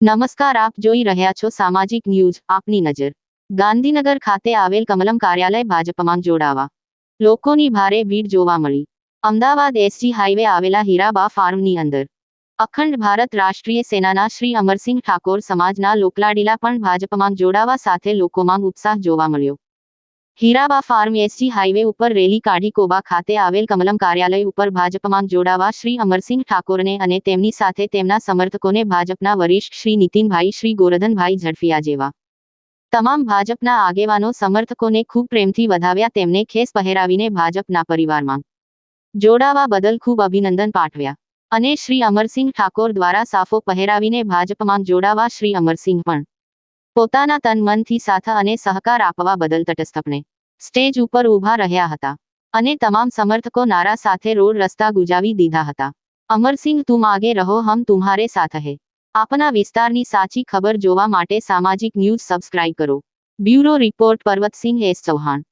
નમસ્કાર, આપ જોઈ રહ્યા છો સામાજિક ન્યૂઝ. આપની નજર. ગાંધીનગર ખાતે આવેલ કમલમ કાર્યાલય ભાજપમાં જોડાવા. લોકોની ભારે ભીડ જોવા મળી. અમદાવાદ એસજી હાઈવે આવેલા હીરાબા ફાર્મની અંદર. અખંડ ભારત રાષ્ટ્રીય સેનાના શ્રી અમરસિંહ ઠાકોર સમાજના લોકલાડીલા પણ ભાજપમાં જોડાવા સાથે લોકોમાં ઉત્સાહ જોવા મળ્યો. હીરાબા ફાર્મ એસજી હાઈવે ઉપર રેલી કાઢી કોબા ખાતે આવેલ કમલમ કાર્યાલય ઉપર ભાજપમાં જોડાવા શ્રી અમરસિંહ ઠાકોરને અને તેમની સાથે તેમના સમર્થકોને ભાજપના વરિષ્ઠ શ્રી નીતિનભાઈ, શ્રી ગોરધનભાઈ ઝડફિયા જેવા. તમામ ભાજપના આગેવાનો સમર્થકોને ખૂબ પ્રેમથી વધાવ્યા તેમને ખેસ પહેરાવીને ભાજપના પરિવારમાં જોડાવા બદલ ખૂબ અભિનંદન પાઠવ્યા. અને શ્રી અમરસિંહ ઠાકોર દ્વારા સાફો પહેરાવીને ભાજપમાં જોડાવા શ્રી અમરસિંહ પણ પોતાના તન મનથી સાથ અને સહકાર આપવા બદલ તટસ્થપણે સ્ટેજ ઉપર ઊભા રહ્યા હતા અને તમામ સમર્થકો નારા સાથે રોડ રસ્તા ગુજાવી દીધા હતા. અમરસિંહ તુમ આગે રહો, હમ તુમ્હારે સાથ હે. આપના વિસ્તારની સાચી ખબર જોવા માટે સામાજિક ન્યૂઝ સબસ્ક્રાઇબ કરો. Bureau report Parvatsinh S Chauhan.